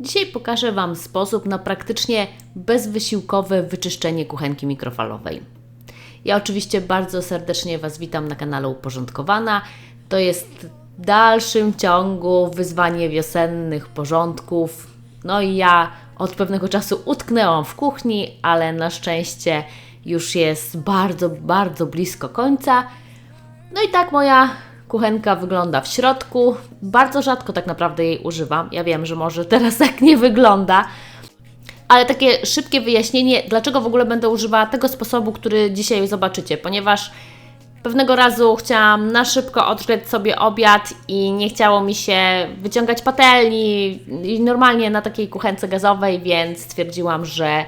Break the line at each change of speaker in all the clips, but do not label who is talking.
Dzisiaj pokażę Wam sposób na praktycznie bezwysiłkowe wyczyszczenie kuchenki mikrofalowej. Ja oczywiście bardzo serdecznie Was witam na kanale Uporządkowana. To jest w dalszym ciągu wyzwanie wiosennych porządków. No i ja od pewnego czasu utknęłam w kuchni, ale na szczęście już jest bardzo, bardzo blisko końca. No i tak moja kuchenka wygląda w środku. Bardzo rzadko tak naprawdę jej używam. Ja wiem, że może teraz tak nie wygląda. Ale takie szybkie wyjaśnienie, dlaczego w ogóle będę używała tego sposobu, który dzisiaj zobaczycie, ponieważ pewnego razu chciałam na szybko odgrzeć sobie obiad i nie chciało mi się wyciągać patelni i normalnie na takiej kuchence gazowej, więc stwierdziłam, że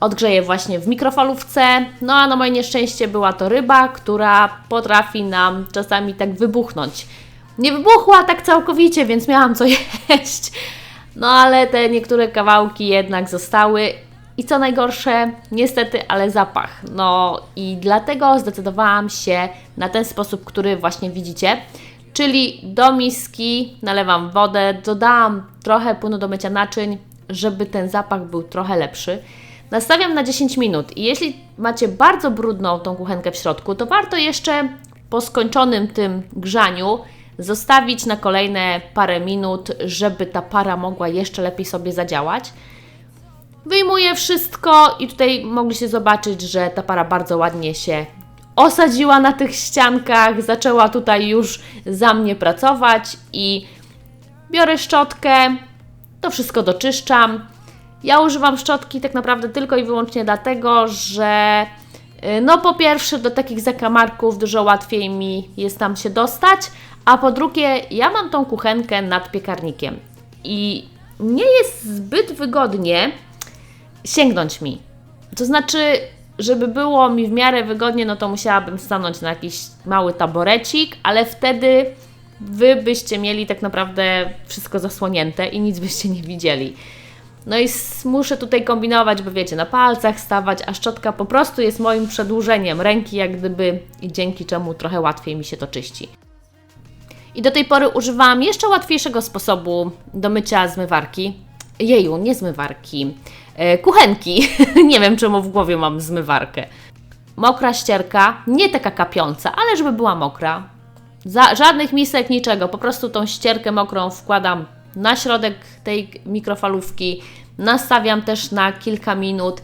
odgrzeję właśnie w mikrofalówce. No a na moje nieszczęście była to ryba, która potrafi nam czasami tak wybuchnąć. Nie wybuchła tak całkowicie, więc miałam co jeść. No ale te niektóre kawałki jednak zostały. I co najgorsze, niestety, ale zapach. No i dlatego zdecydowałam się na ten sposób, który właśnie widzicie. Czyli do miski nalewam wodę, dodałam trochę płynu do mycia naczyń, żeby ten zapach był trochę lepszy. Nastawiam na 10 minut i jeśli macie bardzo brudną tą kuchenkę w środku, to warto jeszcze po skończonym tym grzaniu zostawić na kolejne parę minut, żeby ta para mogła jeszcze lepiej sobie zadziałać. Wyjmuję wszystko i tutaj mogliście zobaczyć, że ta para bardzo ładnie się osadziła na tych ściankach, zaczęła tutaj już za mnie pracować i biorę szczotkę, to wszystko doczyszczam. Ja używam szczotki tak naprawdę tylko i wyłącznie dlatego, że y, no po pierwsze do takich zakamarków dużo łatwiej mi jest tam się dostać, a po drugie ja mam tą kuchenkę nad piekarnikiem i nie jest zbyt wygodnie sięgnąć mi. To znaczy, żeby było mi w miarę wygodnie, no to musiałabym stanąć na jakiś mały taborecik, ale wtedy Wy byście mieli tak naprawdę wszystko zasłonięte i nic byście nie widzieli. No i muszę tutaj kombinować, bo wiecie, na palcach stawać, a szczotka po prostu jest moim przedłużeniem ręki, jak gdyby, i dzięki czemu trochę łatwiej mi się to czyści. I do tej pory używałam jeszcze łatwiejszego sposobu do mycia zmywarki. Jeju, nie zmywarki, e, kuchenki. nie wiem, czemu w głowie mam zmywarkę. Mokra ścierka, nie taka kapiąca, ale żeby była mokra. Za, żadnych misek, niczego. Po prostu tą ścierkę mokrą wkładam na środek tej mikrofalówki, nastawiam też na kilka minut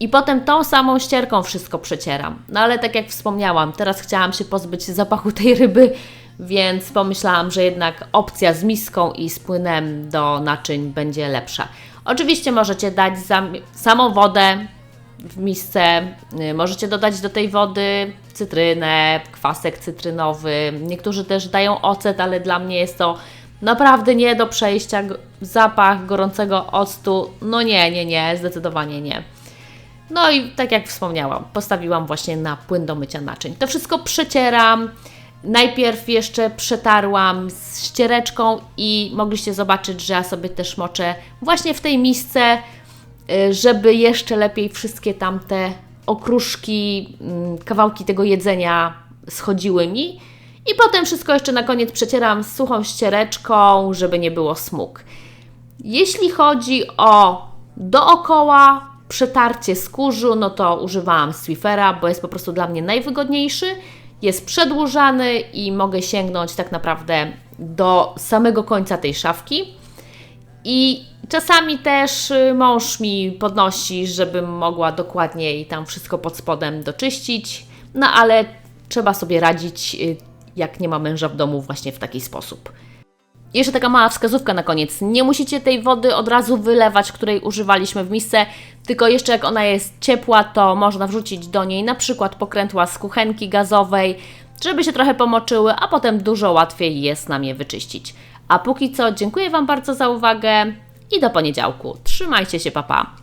i potem tą samą ścierką wszystko przecieram. No ale tak jak wspomniałam, teraz chciałam się pozbyć zapachu tej ryby, więc pomyślałam, że jednak opcja z miską i z płynem do naczyń będzie lepsza. Oczywiście możecie dać samą wodę w misce, y, możecie dodać do tej wody cytrynę, kwasek cytrynowy. Niektórzy też dają ocet, ale dla mnie jest to Naprawdę nie do przejścia. Zapach gorącego octu. No nie, nie, nie, zdecydowanie nie. No i tak jak wspomniałam, postawiłam właśnie na płyn do mycia naczyń. To wszystko przecieram. Najpierw jeszcze przetarłam z ściereczką i mogliście zobaczyć, że ja sobie też moczę właśnie w tej misce, y, żeby jeszcze lepiej wszystkie tamte okruszki, mm, kawałki tego jedzenia schodziły mi. I potem wszystko jeszcze na koniec przecieram suchą ściereczką, żeby nie było smug. Jeśli chodzi o dookoła przetarcie skórzu, no to używałam Swifera, bo jest po prostu dla mnie najwygodniejszy. Jest przedłużany i mogę sięgnąć tak naprawdę do samego końca tej szafki. I czasami też y, mąż mi podnosi, żebym mogła dokładniej tam wszystko pod spodem doczyścić. No ale trzeba sobie radzić y, jak nie ma męża w domu właśnie w taki sposób. Jeszcze taka mała wskazówka na koniec. Nie musicie tej wody od razu wylewać, której używaliśmy w misce, tylko jeszcze jak ona jest ciepła, to można wrzucić do niej na przykład pokrętła z kuchenki gazowej, żeby się trochę pomoczyły, a potem dużo łatwiej jest nam je wyczyścić. A póki co dziękuję Wam bardzo za uwagę i do poniedziałku. Trzymajcie się, papa.